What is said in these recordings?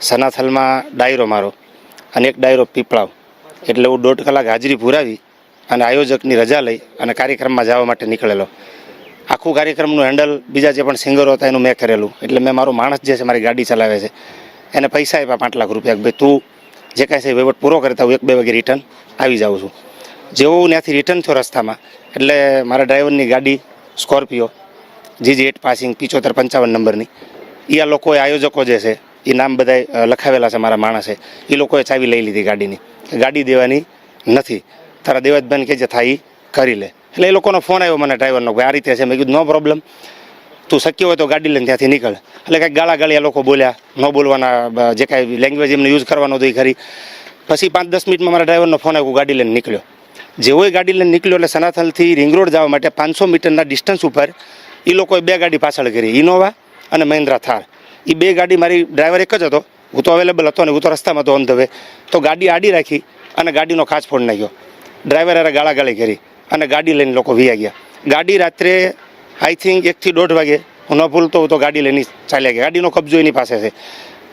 સનાથલમાં ડાયરો મારો અને એક ડાયરો પીપળાવ. એટલે હું દોઢ કલાક હાજરી પુરાવી અને આયોજકની રજા લઈ અને કાર્યક્રમમાં જવા માટે નીકળેલો. આખું કાર્યક્રમનું હેન્ડલ બીજા જે પણ સિંગરો હતા એનું મેં કરેલું. એટલે મેં મારો માણસ જે છે મારી ગાડી ચલાવે છે, એને પૈસા આપ્યા પાંચ લાખ રૂપિયા ભાઈ તું જે કાંઈ છે વહીવટ પૂરો કરતા હું એક બે વાગે રિટર્ન આવી જાઉં છું. જેવો હું ત્યાંથી રિટર્ન થયો રસ્તામાં, એટલે મારા ડ્રાઈવરની ગાડી સ્કોર્પિયો જીજી એટ પાસિંગ, પિચોતેર પંચાવન નંબરની. એ આ લોકોએ આયોજકો જે છે એ નામ બધાય લખાવેલા છે મારા માણસે. એ લોકોએ ચાવી લઈ લીધી ગાડીની. ગાડી દેવાની નથી. તારા દેવતભાઈને કે જે થાય એ કરી લે. એટલે એ લોકોનો ફોન આવ્યો મને ડ્રાઈવરનો, ભાઈ, આ રીતે છે. મેં કીધું, નો પ્રોબ્લેમ તું શક્ય હોય તો ગાડી લઈને ત્યાંથી નીકળ. એટલે કાંઈક ગાળા ગાળિયા લોકો બોલ્યા, ન બોલવાના જે કાંઈ લેંગ્વેજ એમને યુઝ કરવાનો હતો એ ખરી. પછી પાંચ દસ મિનિટમાં મારા ડ્રાઈવરનો ફોન આવ્યો, ગાડી લઈને નીકળ્યો. જેવો ગાડી લઈને નીકળ્યો એટલે સનાથલથી રિંગ રોડ જવા માટે પાંચસો મીટરના ડિસ્ટન્સ ઉપર એ લોકોએ બે ગાડી પાછળ કરી ઇનોવા અને મહિન્દ્રા થાર. એ બે ગાડી મારી ડ્રાઈવર એક જ હતો. હું તો અવેલેબલ હતો ને, હું તો રસ્તામાં હતો ઓન ધ વે તો ગાડી આડી રાખી અને ગાડીનો કાચ ફોડ નાખ્યો. ડ્રાઈવર અરે ગાળાગાળી કરી અને ગાડી લઈને લોકો વી ગયા. ગાડી રાત્રે આઈ થિંક એકથી દોઢ વાગે, હું ન ભૂલતો હું તો ગાડી લઈને ચાલ્યા ગયા. ગાડીનો કબજો એની પાસે છે.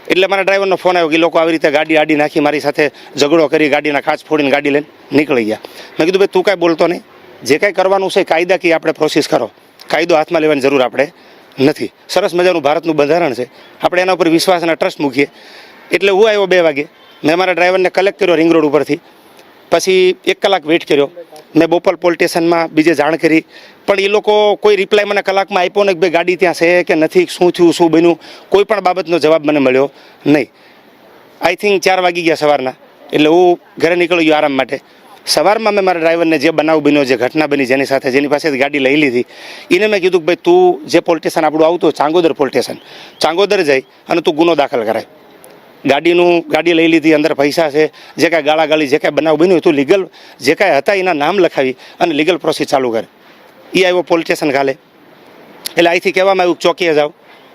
એટલે મારા ડ્રાઈવરનો ફોન આવ્યો કે લોકો આવી રીતે ગાડી આડી નાખી, મારી સાથે ઝઘડો કરી, ગાડીના કાચ ફોડીને ગાડી લઈને નીકળી ગયા. મેં કીધું, ભાઈ, તું કાંઈ બોલતો નહીં. જે કાંઈ કરવાનું છે કાયદા કે આપણે પ્રોસેસ કરો. કાયદો હાથમાં લેવાની જરૂર આપણે. નથી. સરસ મજાનું ભારતનું બંધારણ છે. આપણે એના ઉપર વિશ્વાસ અને ટ્રસ્ટ મૂકીએ. એટલે હું આવ્યો બે વાગે. મેં મારા ડ્રાઈવરને કલેક્ટ કર્યો રિંગ રોડ ઉપરથી. પછી એક કલાક વેઇટ કર્યો. મેં બોપલ પોલીસ સ્ટેશનમાં બીજે જાણ કરી. પણ એ લોકો કોઈ રિપ્લાય મને કલાકમાં આપ્યો ને કે ભાઈ ગાડી ત્યાં છે કે નથી, શું થયું, શું બન્યું? કોઈ પણ બાબતનો જવાબ મને મળ્યો નહીં. આઈ થિંક ચાર વાગી ગયા સવારના. એટલે હું ઘરે નીકળી ગયો આરામ માટે. સવારમાં મેં મારા ડ્રાઈવરને જે બનાવ બન્યો, જે ઘટના બની, જેની સાથે જેની પાસેથી ગાડી લઈ લીધી, એને મેં કીધું કે ભાઈ, તું જે પોલીસ સ્ટેશન આપણું આવતું ચાંગોદર પોલીસ સ્ટેશન, ચાંગોદર જઈ અને તું ગુનો દાખલ કરાય. ગાડીનું, ગાડી લઈ લીધી, અંદર પૈસા છે, જે કાંઈ ગાળાગાળી, જે કાંઈ બનાવ બન્યું તું લીગલ, જે કાંઈ હતા એના નામ લખાવી અને લીગલ પ્રોસેસ ચાલુ કરે. એ આવ્યો પોલીસ સ્ટેશન કાલે. એટલે અહીંથી કહેવામાં આવ્યું ચોકીએ જાઓ.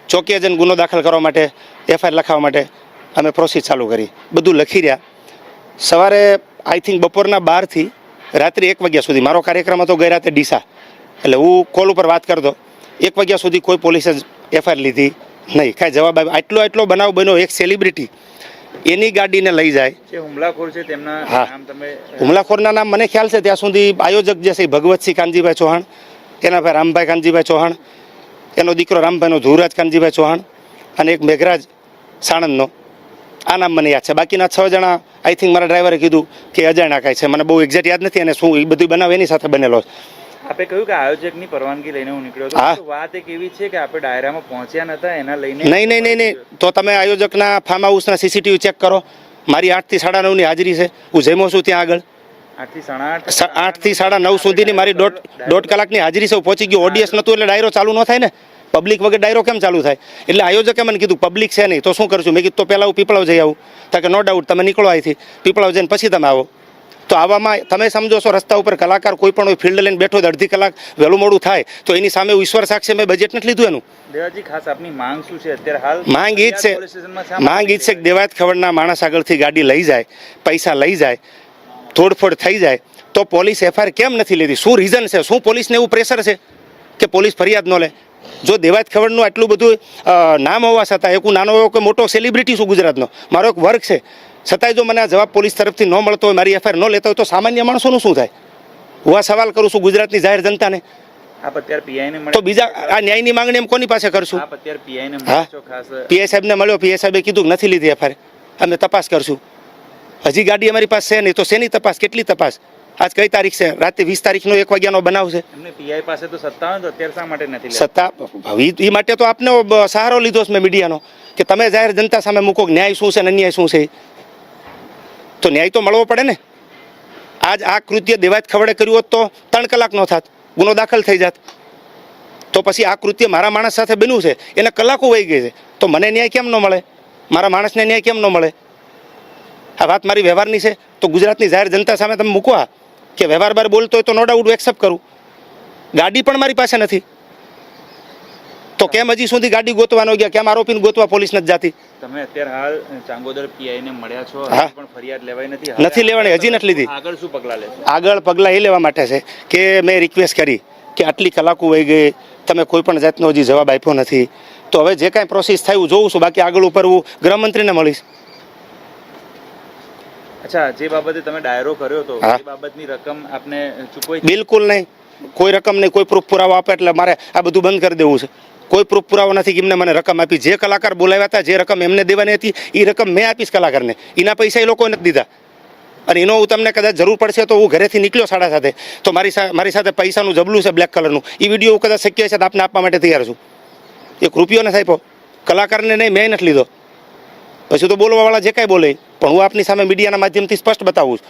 ચોકીએ જઈને ગુનો દાખલ કરવા માટે, એફઆઈઆર લખાવવા માટે અમે પ્રોસેસ ચાલુ કરી. બધું લખી રહ્યા. સવારે આઈ થિંક બપોરના બારથી રાત્રે એક વાગ્યા સુધી. મારો કાર્યક્રમ હતો ગઈ રાતે ડીસા. એટલે હું કોલ ઉપર વાત કરતો. એક વાગ્યા સુધી કોઈ પોલીસે એફઆઈઆર લીધી નહીં. કાંઈ જવાબ આવ્યો આટલો આટલો બનાવ બન્યો એક સેલિબ્રિટી એની ગાડીને લઈ જાય. હુમલાખોર છે તેમના હા. તમે હુમલાખોરના નામ મને ખ્યાલ છે. ત્યાં સુધી આયોજક જે છે ભગવતસિંહ કાનજીભાઈ ચૌહાણ એના ભાઈ રામભાઈ કાનજીભાઈ ચૌહાણ એનો દીકરો રામભાઈનો ધુવરાજ કાનજીભાઈ ચૌહાણ અને એક મેઘરાજ સાણંદનો આ નામ મને યાદ છે. બાકીના છ જણા આઈ થિંક મારા ડ્રાઈવરે કીધું કે અજાણ્યા કાંઈ છે. મને બહુ એક્ઝેક્ટ યાદ નથી અને શું એ બધું બનાવ એની સાથે બનેલો છે. આપે કહ્યું કે આયોજકની પરવાનગી લઈને હું નીકળ્યો. હતો. વાત એક એવી છે કે આપણે ડાયરામાં પહોંચ્યા નતા એના લઈને નહીં નહીં નહીં નહીં. તો તમે આયોજકના ફાર્મ હાઉસના સીસીટીવી ચેક કરો. મારી આઠથી સાડા નવની હાજરી છે. હું જમ્યો છું ત્યાં આગળ. આઠથી સાડા આઠ. આઠથી સાડા નવ સુધીની મારી દોઢ દોઢ કલાકની હાજરી છે. હું પહોંચી ગયો. ઓડિયન્સ નહોતું એટલે ડાયરો ચાલુ ન થાય ને. પબ્લિક વગર ડાયરો કેમ ચાલુ થાય? એટલે આયોજકે મને કીધું પબ્લિક છે નહીં તો શું કરશું? મેં કીધું તો પહેલાં હું પીપળાવ જઈ આવું. તો કે નો ડાઉટ તમે નીકળો અહીંથી પીપળાવ જઈને પછી તમે આવો. તો આવામાં તમે સમજો છો રસ્તા ઉપર કલાકાર કોઈ પણ હોય ફિલ્ડ લઈને બેઠો અડધી કલાક વહેલું મોડું થાય તો એની સામે ઈશ્વર સાક્ષી મેં બજેટ નથી લીધું એનું. દેવાજી ખાસ આપની માંગ શું છે અત્યારે હાલ? માંગ ઈ જ છે માંગ ઈ જ છે કે દેવાયત ખવડના માણસ આગળથી ગાડી લઈ જાય પૈસા લઈ જાય તોડફોડ થઈ જાય તો પોલીસ એફઆઈઆર કેમ નથી લેતી શું રીઝન છે? શું પોલીસને એવું પ્રેશર છે કે પોલીસ ફરિયાદ ન લે? જો દેવાત ખવડનું આટલું બધું નામ હોવા છતાં એક હું નાનો એવો કે મોટો સેલિબ્રિટી છું ગુજરાતનો મારો એક વર્ક છે. છતાંય જો મને આ જવાબ પોલીસ તરફથી ન મળતો હોય મારી એફઆઈઆર ન લેતો હોય તો સામાન્ય માણસોનું શું થાય? હું આ સવાલ કરું છું ગુજરાતની જાહેર જનતાને. તો બીજા આ ન્યાયની માંગણી એમ કોની પાસે કરશું? હા. પીઆઈ સાહેબને મળ્યો પીઆઈ સાહેબે કીધું નથી લીધી એફઆઈઆર અમે તપાસ કરશું. હજી ગાડી અમારી પાસે છે નહીં તો શેની તપાસ? કેટલી તપાસ? આજ કઈ તારીખ છે? રાતે વીસ તારીખનો એક વાગ્યાનો બનાવ છે. એમને પીઆઈ પાસે તો સત્તા હોય તો અત્યારે શા માટે નથી સત્તા? એ માટે તો આપને સહારો લીધો છે મેં મીડિયાનો કે તમે જાહેર જનતા સામે મૂકો ન્યાય શું છે ને અન્યાય શું છે. તો ન્યાય તો મળવો પડે ને. આજ આ કૃત્ય દેવાજ ખવડે કર્યું હોત તો ત્રણ કલાક નો થાત ગુનો દાખલ થઈ જાત. તો પછી આ કૃત્ય મારા માણસ સાથે બન્યું છે એને કલાકો વહી ગઈ છે. તો મને ન્યાય કેમ ન મળે? મારા માણસને ન્યાય કેમ ન મળે? આ વાત મારી વ્યવહારની છે. તો ગુજરાતની જાહેર જનતા સામે તમે મૂકો આ. કે વ્યવહાર બાર બોલતો હોય તો નો ડાઉટ એક્સેપ્ટ કરું. ગાડી પણ મારી પાસે નથી. તો કેમ હજી સુધી ગાડી ગોતવાનો ગયા? કેમ આરોપીને ગોતવા પોલીસ નથી જાતી? તમે અત્યારે હાલ ચાંગોદર પીઆઈ ને મળ્યા છો. પણ ફરિયાદ લેવાય નથી. નથી લેવાની, હજી નથી લીધી. આગળ શું પગલા લેશો? આગળ પગલા એ લેવા માટે છે કે મેં રિક્વેસ્ટ કરી કે આટલી કલાકો વહી ગઈ તમે કોઈ પણ જાતનો હજી જવાબ આપ્યો નથી. તો હવે જે કાંઈ પ્રોસેસ થાય જોઉં છું. બાકી આગળ ઉપર હું ગૃહમંત્રીને મળીશ. અચ્છા જે બાબતે તમે ડાયરો કર્યો હતો એ બાબતની રકમ આપને ચૂકવાઈ બિલકુલ નહીં. કોઈ રકમ નહીં કોઈ પ્રૂફ પુરાવો આપે એટલે મારે આ બધું બંધ કરી દેવું છે. કોઈ પ્રૂફ પુરાવો નથી કે એમને મને રકમ આપી. જે કલાકાર બોલાવ્યા હતા જે રકમ એમને દેવાની હતી એ રકમ મેં આપીશ કલાકારને. એના પૈસા એ લોકોએ નથી દીધા. અને એનો હું તમને કદાચ જરૂર પડશે તો હું ઘરેથી નીકળ્યો સાડા સાથે. તો મારી મારી સાથે પૈસાનું જબલું છે બ્લેક કલરનું એ વીડિયો હું કદાચ શક્ય છે આપને આપવા માટે તૈયાર છું. એક રૂપિયો નથી આપ્યો. કલાકારને નહીં મેં નથી લીધો. પછી તો બોલવાવાળા જે કાંઈ બોલે, પણ હું આપની સામે મીડિયાના માધ્યમથી સ્પષ્ટ બતાવું છું.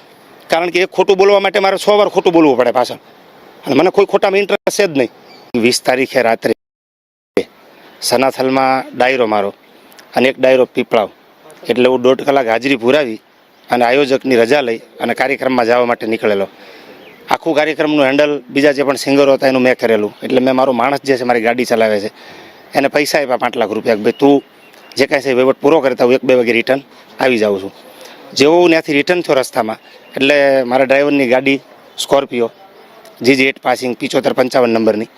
કારણ કે એક ખોટું બોલવા માટે મારે સો વાર ખોટું બોલવું પડે પાછળ. અને મને કોઈ ખોટામાં ઇન્ટરેસ્ટ છે જ નહીં. વીસ તારીખે રાત્રે સનાથલમાં ડાયરો મારો અને એક ડાયરો પીપળાવ. એટલે હું દોઢ કલાક હાજરી પુરાવી અને આયોજકની રજા લઈ અને કાર્યક્રમમાં જવા માટે નીકળેલો. આખું કાર્યક્રમનું હેન્ડલ બીજા જે પણ સિંગરો હતા એનું મેં કરેલું. એટલે મેં મારો માણસ જે છે મારી ગાડી ચલાવે છે. એને પૈસા આપ્યા પાંચ લાખ રૂપિયા ભાઈ તું જે કાંઈ છે વહીવટ પૂરો કરતા હું એક બે વાગે રિટર્ન આવી જાઉં છું. જેવો હું ત્યાંથી રિટર્ન થયો રસ્તામાં, એટલે મારા ડ્રાઈવરની ગાડી સ્કોર્પિયો જી એટ પાસિંગ પિચોતેર પંચાવન નંબરની.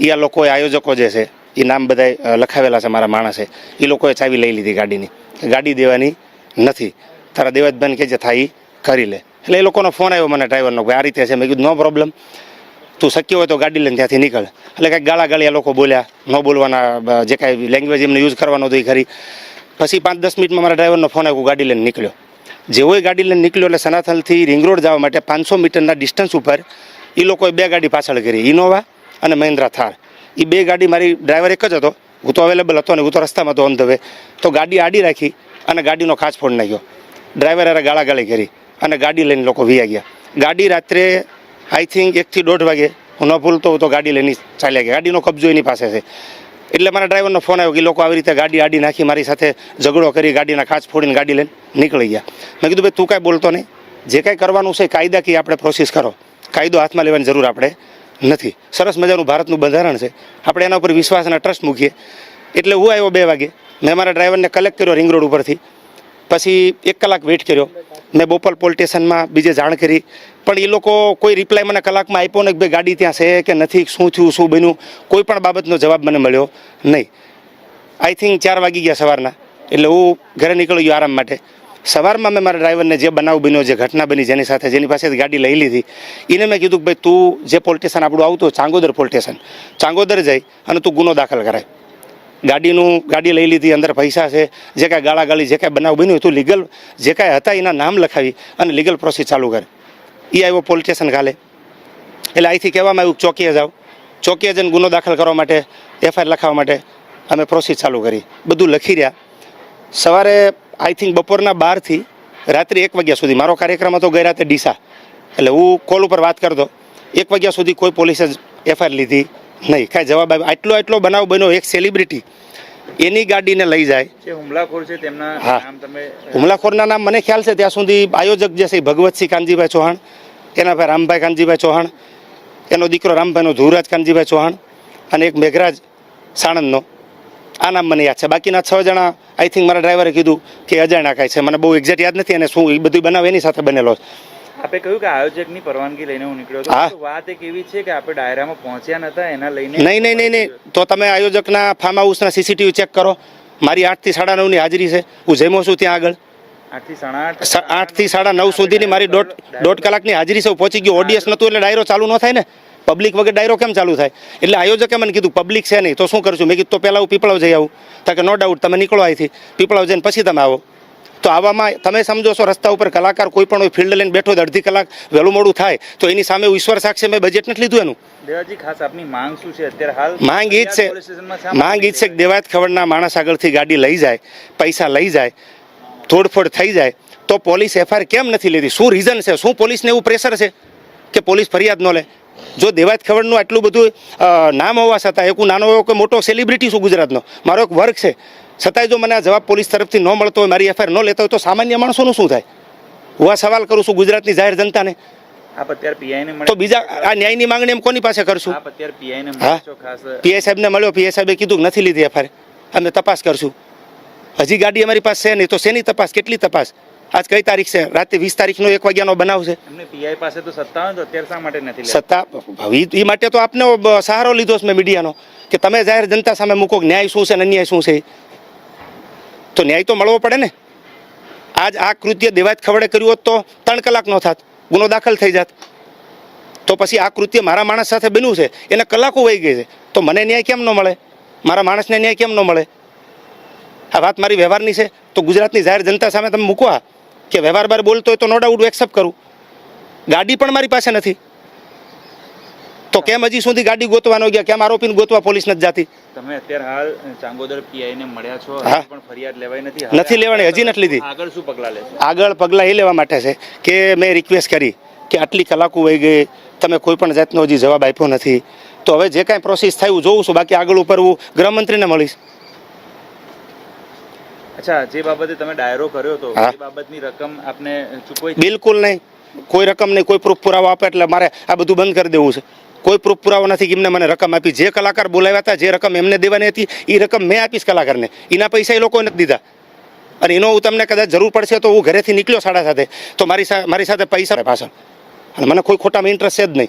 એ આ લોકોએ આયોજકો જે છે એ નામ બધાય લખાવેલા છે મારા માણસે. એ લોકોએ ચાવી લઈ લીધી ગાડીની. ગાડી દેવાની નથી. તારા દેવાજભાઈને કે જે થાય એ કરી લે. એટલે એ લોકોનો ફોન આવ્યો મને ડ્રાઈવરનો ભાઈ આ રીતે છે. મેં કીધું, નો પ્રોબ્લેમ તું શક્ય હોય તો ગાડી લઈને ત્યાંથી નીકળ. એટલે કાંઈક ગાળા ગાળી લોકો બોલ્યા, ન બોલવાના જે કાંઈ લેંગ્વેજ એમને યુઝ કરવાનો હતો એ ખરી. પછી પાંચ દસ મિનિટમાં મારા ડ્રાઈવરનો ફોન આવ્યો, ગાડી લઈને નીકળ્યો. જેવો ગાડી લઈને નીકળ્યો એટલે સનાથલથી રિંગ રોડ જવા માટે પાંચસો મીટરના ડિસ્ટન્સ ઉપર એ લોકોએ બે ગાડી પાછળ કરી ઇનોવા અને મહિન્દ્રા થાર એ બે ગાડી મારી ડ્રાઈવર એક જ હતો. હું તો અવેલેબલ હતો ને હું તો રસ્તામાં હતો ઓન ધ વે તો ગાડી આડી રાખી અને ગાડીનો કાચ ફોડ નાખ્યો. ડ્રાઈવર હારે ગાળાગાળી કરી અને ગાડી લઈને લોકો વી ગયા. ગાડી રાત્રે આઈ થિંક એકથી દોઢ વાગે હું ન ભૂલતો તો ગાડી લઈને ચાલ્યા ગયા. ગાડીનો કબજો એની પાસે છે. એટલે મારા ડ્રાઈવરનો ફોન આવ્યો કે, લોકો આવી રીતે ગાડી આડી નાખી, મારી સાથે ઝઘડો કરી, ગાડીના કાચ ફોડીને ગાડી લઈને નીકળી ગયા. મેં કીધું, ભાઈ, તું કાંઈ બોલતો નહીં. જે કાંઈ કરવાનું છે કાયદાકીય આપણે પ્રોસેસ કરો. કાયદો હાથમાં લેવાની જરૂર આપણે નથી. સરસ મજાનું ભારતનું બંધારણ છે. આપણે એના ઉપર વિશ્વાસ અને ટ્રસ્ટ મૂકીએ. એટલે હું આવ્યો બે વાગે. મેં મારા ડ્રાઈવરને કલેક્ટ કર્યો રિંગ રોડ ઉપરથી. પછી એક કલાક વેઇટ કર્યો. મેં બોપલ પોલીસ સ્ટેશનમાં બીજે જાણ કરી. પણ એ લોકો કોઈ રિપ્લાય મને કલાકમાં આપ્યો ને કે ભાઈ ગાડી ત્યાં છે કે નથી, શું થયું, શું બન્યું, કોઈ પણ બાબતનો જવાબ મને મળ્યો નહીં. આઈ થિંક ચાર વાગી ગયા સવારના. એટલે હું ઘરે નીકળ્યો ગયો આરામ માટે. સવારમાં મેં મારા ડ્રાઈવરને જે બનાવ બન્યો, જે ઘટના બની જેની સાથે જેની પાસે ગાડી લઈ લીધી એને મેં કીધું કે ભાઈ તું જે પોલીસ સ્ટેશન આપણું આવતું ચાંગોદર પોલીસ સ્ટેશન, ચાંગોદર જઈ અને તું ગુનો દાખલ કરાય. ગાડીનું ગાડી લઈ લીધી, અંદર પૈસા છે, જે કાંઈ ગાળાગાળી, જે કાંઈ બનાવ બન્યું હતું લીગલ જે કાંઈ હતા, એના નામ લખાવી અને લીગલ પ્રોસેસ ચાલુ કરે. એ આવ્યો પોલીસ સ્ટેશન ખાલે. એટલે અહીંથી કહેવામાં આવ્યું ચોકીએ જાઓ. ચોકીએ જઈને ગુનો દાખલ કરવા માટે એફઆઈઆર લખાવવા માટે અમે પ્રોસેસ ચાલુ કરી. બધું લખી રહ્યા. સવારે આઈ થિંક બપોરના બારથી રાત્રે એક વાગ્યા સુધી, મારો કાર્યક્રમ હતો ગઈ રાતે ડીસા. એટલે હું કોલ ઉપર વાત કરતો. એક વાગ્યા સુધી કોઈ પોલીસે એફઆઈઆર લીધી. નહીં કાંઈ જવાબ આવ્યો આટલો આટલો બનાવ બન્યો એક સેલિબ્રિટી એની ગાડીને લઈ જાય. હુમલાખોર છે તેમના હા. તમે હુમલાખોરના નામ મને ખ્યાલ છે ત્યાં સુધી આયોજક જે છે ભગવતસિંહ કાનજીભાઈ ચૌહાણ એના ભાઈ રામભાઈ કાનજીભાઈ ચૌહાણ એનો દીકરો રામભાઈનો ધુવરાજ કાનજીભાઈ ચૌહાણ અને એક મેઘરાજ સાણંદનો. આ નામ મને યાદ છે. બાકીના છ જણા આઈ થિંક મારા ડ્રાઈવરે કીધું કે અજાણ્યા કાંઈ છે. મને બહુ એક્ઝેક્ટ યાદ નથી અને શું એ બધું બનાવ એની સાથે બનેલો છે. આપે કહ્યું કે આયોજકની પરવાનગી લઈને હું નીકળ્યો હતો. વાત એક એવી છે કે આપણે ડાયરામાં પહોંચ્યા નતા એના લઈને નહીં નહીં નહીં નહીં. તો તમે આયોજકના ફાર્મ હાઉસના સીસીટીવી ચેક કરો. મારી આઠથી સાડા નવની હાજરી છે. હું જમ્યો છું ત્યાં આગળ. આઠથી સાડા નવ સુધીની મારી દોઢ દોઢ કલાકની હાજરી છે. પહોંચી ગયો. ઓડિયન્સ નહોતું એટલે ડાયરો ચાલુ ન થાય ને? પબ્લિક વગર ડાયરો કેમ ચાલુ થાય? એટલે આયોજકે મને કીધું પબ્લિક છે નહીં. તો શું કરશું મેં કીધું તો પહેલાં હું પીપળાવ જઈ આવું. તો કે નો ડાઉટ તમે નીકળો અહીંથી. પીપળાવ જઈને પછી તમે આવો. તો આવામાં તમે સમજો છો રસ્તા ઉપર કલાકાર કોઈ પણ હોય ફિલ્ડ લઈને બેઠો અડધી કલાક વહેલું મોડું થાય તો એની સામે હું ઈશ્વર સાક્ષી મેં બજેટ નથી લીધું એનું. દેવાજી ખાસ આપની માંગ શું છે? અત્યારે હાલ માંગ જ છે. પોલીસ માંગ ઈ જ છે કે દેવાયત ખવડના માણસ આગળથી ગાડી લઈ જાય પૈસા લઈ જાય તોડફોડ થઈ જાય તો પોલીસ એફઆઈઆર કેમ નથી લેતી શું રીઝન છે? શું પોલીસને એવું પ્રેશર છે કે પોલીસ ફરિયાદ ન લે? જો દેવાત ખવડનું આટલું બધું નામ હોવા છતાં એક હું નાનો એવો કે મોટો સેલિબ્રિટી છું ગુજરાતનો મારો એક વર્ગ છે. છતાંય જો મને આ જવાબ પોલીસ તરફથી ન મળતો હોય મારી એફઆઈઆર ન લેતા હોય તો સામાન્ય માણસોનું શું થાય? હું આ સવાલ કરું છું ગુજરાતની જાહેર જનતાને. તો બીજા આ ન્યાયની માંગણી એમ કોની પાસે કરશું? હા. પીઆઈ સાહેબને મળ્યો પીઆઈ સાહેબે કીધું નથી લીધી એફઆઈઆર અમે તપાસ કરશું. હજી ગાડી અમારી પાસે છે નહીં તો શેની તપાસ? કેટલી તપાસ? આજ કઈ તારીખ છે? રાતે વીસ તારીખનો એક વાગ્યાનો બનાવ છે. પીઆઈ પાસે તો સત્તા હોય તો અત્યારે શા માટે નથી સત્તા? એ માટે તો આપને સહારો લીધો છે મેં મીડિયાનો કે તમે જાહેર જનતા સામે મૂકો ન્યાય શું છે અને અન્યાય શું છે? તો ન્યાય તો મળવો પડે ને? આજ આ કૃત્ય દેવાજ ખવડે કર્યું હોત તો ત્રણ કલાક નો થાત, ગુનો દાખલ થઈ જાત. તો પછી આ કૃત્ય મારા માણસ સાથે બન્યું છે, એને કલાકો વહી ગઈ છે. તો મને ન્યાય કેમ ન મળે? મારા માણસને ન્યાય કેમ ન મળે? આ વાત મારી વ્યવહારની છે. તો ગુજરાતની જાહેર જનતા સામે તમે મૂકવા કે વ્યવહાર બાર બોલતો હોય તો નો ડાઉટ એક્સેપ્ટ કરું. ગાડી પણ મારી પાસે નથી. તો કેમ હજી સુધી ગાડી ગોતવાનો ગયા? કેમ આરોપીને ગોતવા પોલીસ નથી જાતી? તમે અત્યારે હાલ ચાંગોદર પીઆઈ ને મળ્યા છો. પણ ફરિયાદ લેવાય નથી. નથી લેવાની, હજી નથી લીધી. આગળ શું પગલાં લેશો? આગળ પગલાં એ લેવા માટે છે કે મેં રિક્વેસ્ટ કરી કે આટલી કલાકો વહી ગઈ તમે કોઈ પણ જાતનો હજી જવાબ આપ્યો નથી. તો હવે જે કાંઈ પ્રોસેસ થાય હું જોઉં છું. બાકી આગળ ઉપર હું ગૃહમંત્રીને મળીશ. અચ્છા જે બાબતે તમે ડાયરો કર્યો હતો એ બાબતની રકમ આપને ચૂકવાઈ બિલકુલ નહીં. કોઈ રકમ નહીં. કોઈ પ્રૂફ પુરાવો આપે એટલે મારે આ બધું બંધ કરી દેવું છે. કોઈ પ્રૂફ પુરાવો નથી કે એમને મને રકમ આપી. જે કલાકાર બોલાવ્યા હતા, જે રકમ એમને દેવાની હતી એ રકમ મેં આપીશ કલાકારને. એના પૈસા એ લોકોએ નથી દીધા. અને એનો હું તમને કદાચ જરૂર પડશે તો હું ઘરેથી નીકળ્યો સાડા સાથે. તો મારી મારી સાથે પૈસા પાછળ. અને મને કોઈ ખોટામાં ઇન્ટરેસ્ટ છે જ નહીં.